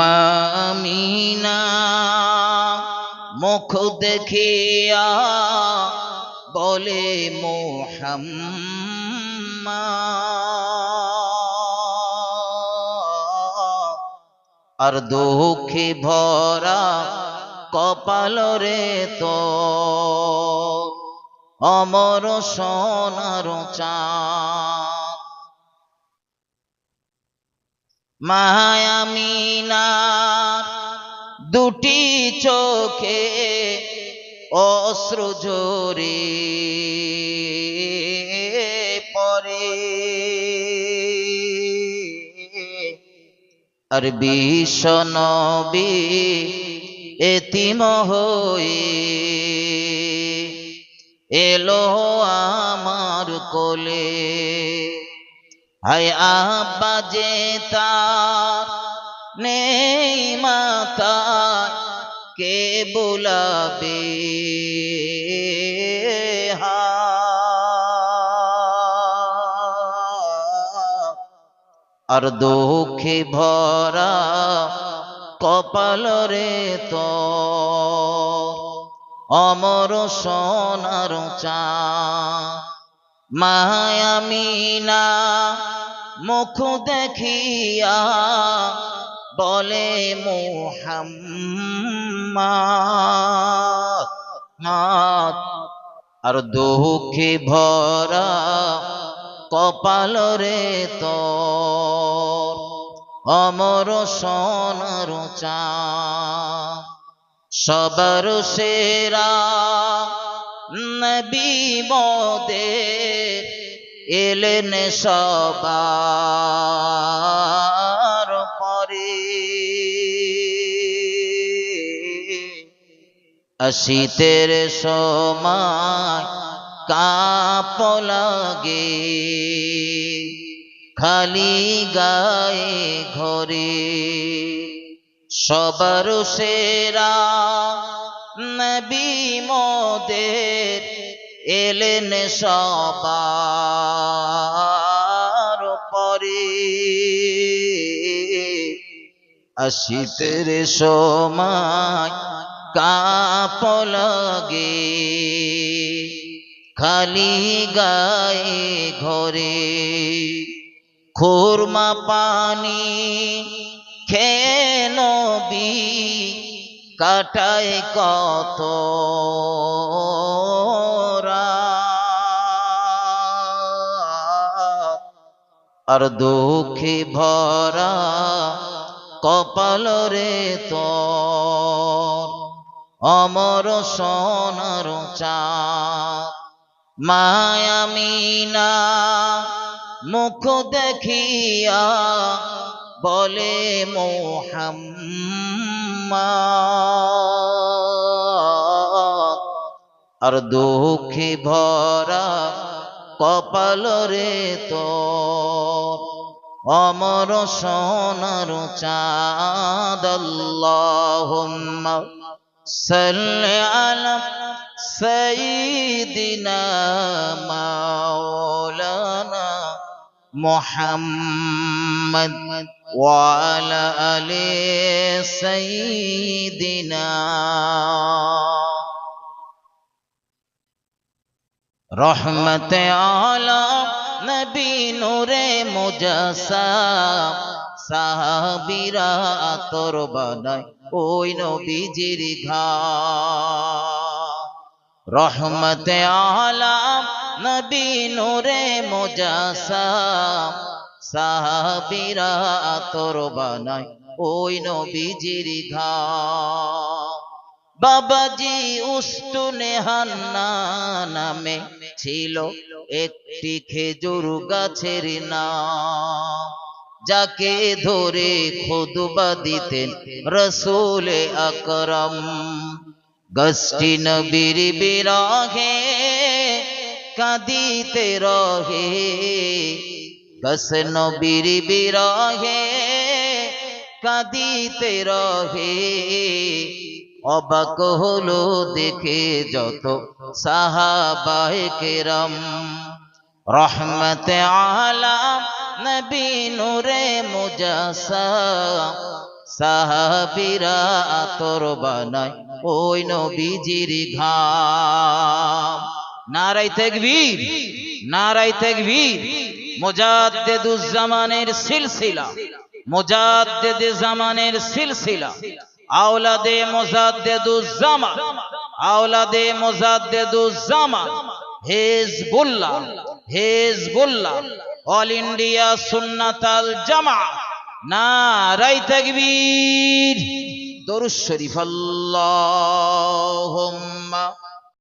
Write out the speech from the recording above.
মামিনা মুখ দেখিয়া বলে মোহাম্মদ আর দুঃখে ভরা কপাল রে তো অমর সোনার চাঁদ। মায়ামিনার দুটি চোখে অশ্রু ঝরে পরে আর বিশ্বনবী এতিম হয়ে এলো আমার কোলে। আব্বা যে তার নেই মাতা কে বুলাবে আর দুঃখে ভরা কপাল রে তো অমর সোনার চা মায়ামিনা মুখ দেখিয়া বলে মোহাম্মদ। আর দুঃখে ভরা কপাল রে তো অমর সোনার চা সবার সেরা মোদের এলেন সবার পরে। শীতের সময় কাপ লাগে খালি গায়ে ঘরে সবার সেরা নবী মোদের এলেন সবার পরে শীতের সময় কাপ লাগে খালি গায়ে ঘরে। খুরমা পানি খেনবি কাটায় কত আর দুঃখে ভরা কপাল রে তো অমর সোনার মায়ামিনা মুখ দেখিয়া বলে মোহাম্মদ আর দুঃখে ভরা কপাল রে তো অমর সোনার চাঁদ। আল্লাহুম্মা সাল্লি আলা সাইয়্যিদিনা মাওলানা মুহাম্মদ وعلى آل سيدنا রহমত আলা নবী নূরে মুজাসাম সাহাবীরা আতর বানায় ওই নবীজির ঘা রহমত আলাম নবী নূরে মুজাসাম সাহাবীরা আতর বানায় ওই নবীজির ঘা বাবাজি উস্তুনে নামে ছিল একটি খেজুর গাছের নাম। যাকে ধরে খুদবা দিতেন রসুল আকরম। গষ্টি নবীর বিরহে কাঁদিতে রহে গস নবীর বিরহে কাঁদিতে রহে। অবাক হলো দেখে যত সাহাবায়ে কেরাম রহমত আলাম নবী নূরে মুজাসাম সাহাবিরা আতর বানায় ওই নবীজির ঘাম। নারাই তেকবীর নারাই তেকবীর। মুজাদ্দেদুজ্জামানের সিলসিলা, মুজাদ্দেদে জামানের সিলসিলা। আওলাদে মুজাদ্দেদুজ্জামান আওলাদে মুজাদ্দেদুজ্জামান হিজবুল্লাহ হিজবুল্লাহ, অল ইন্ডিয়া সুন্নাতাল জামা নারাই তাকবীর। দরুদ শরীফ, আল্লাহুম্মা।